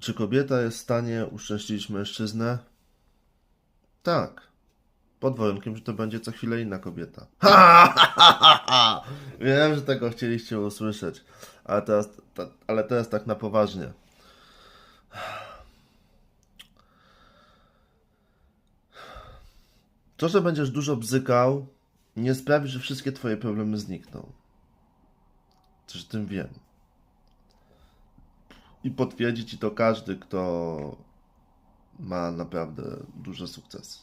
Czy kobieta jest w stanie uszczęśliwić mężczyznę? Tak. Pod warunkiem, że to będzie co chwilę inna kobieta. Ha, ha, ha. Wiem, że tego chcieliście usłyszeć, ale teraz, ta, ale teraz tak na poważnie. To, że będziesz dużo bzykał, nie sprawi, że wszystkie twoje problemy znikną. Też o tym wiem. I potwierdzi ci to każdy, kto ma naprawdę duże sukcesy.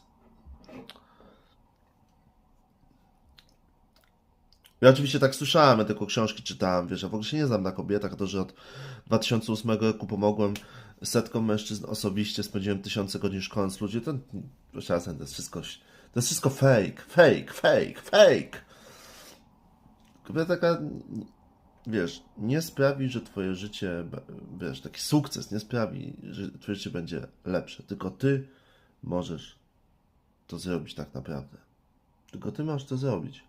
Ja oczywiście tak słyszałem, ja tylko książki czytałem, wiesz, ja w ogóle się nie znam na kobietach, to, że od 2008 roku pomogłem setkom mężczyzn osobiście, spędziłem tysiące godzin szkoląc ludzi, to, jasne, to jest wszystko, to jest wszystko fake, fake, fake, fake. Kobieta taka, wiesz, nie sprawi, że twoje życie, wiesz, taki sukces nie sprawi, że twoje życie będzie lepsze, tylko ty możesz to zrobić tak naprawdę. Tylko ty możesz to zrobić.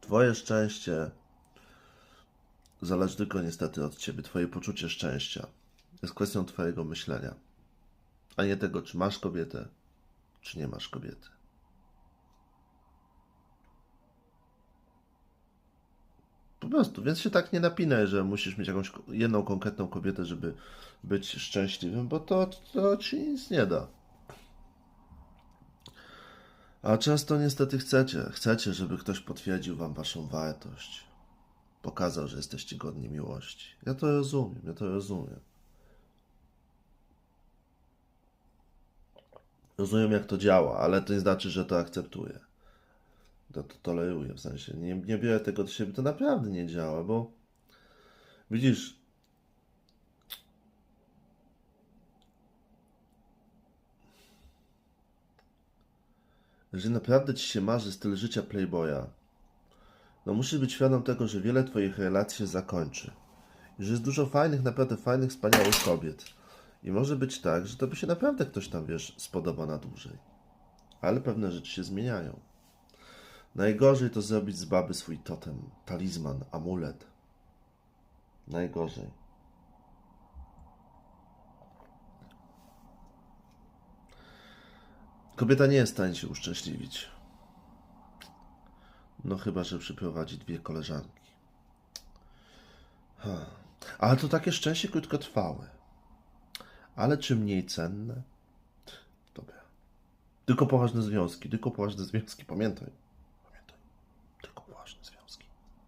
Twoje szczęście zależy tylko niestety od ciebie. Twoje poczucie szczęścia jest kwestią twojego myślenia, a nie tego, czy masz kobietę, czy nie masz kobiety. Prostu, więc się tak nie napinaj, że musisz mieć jakąś jedną konkretną kobietę, żeby być szczęśliwym, bo to, to ci nic nie da. A często niestety chcecie, chcecie, żeby ktoś potwierdził wam waszą wartość. Pokazał, że jesteście godni miłości. Ja to rozumiem, ja to rozumiem. Rozumiem, jak to działa, ale to nie znaczy, że to akceptuję. To, to toleruję, w sensie nie, nie biorę tego do siebie. To naprawdę nie działa, bo widzisz, jeżeli naprawdę ci się marzy styl życia playboya, no musisz być świadom tego, że wiele twoich relacji się zakończy. I że jest dużo fajnych, naprawdę fajnych, wspaniałych kobiet. I może być tak, że to by się naprawdę ktoś tam, wiesz, spodoba na dłużej. Ale pewne rzeczy się zmieniają. Najgorzej to zrobić z baby swój totem, talizman, amulet. Najgorzej. Kobieta nie jest w stanie się uszczęśliwić. No chyba, że przyprowadzi dwie koleżanki. Ha. Ale to takie szczęście krótkotrwałe. Ale czy mniej cenne? Dobra. Tylko poważne związki, tylko poważne związki, pamiętaj.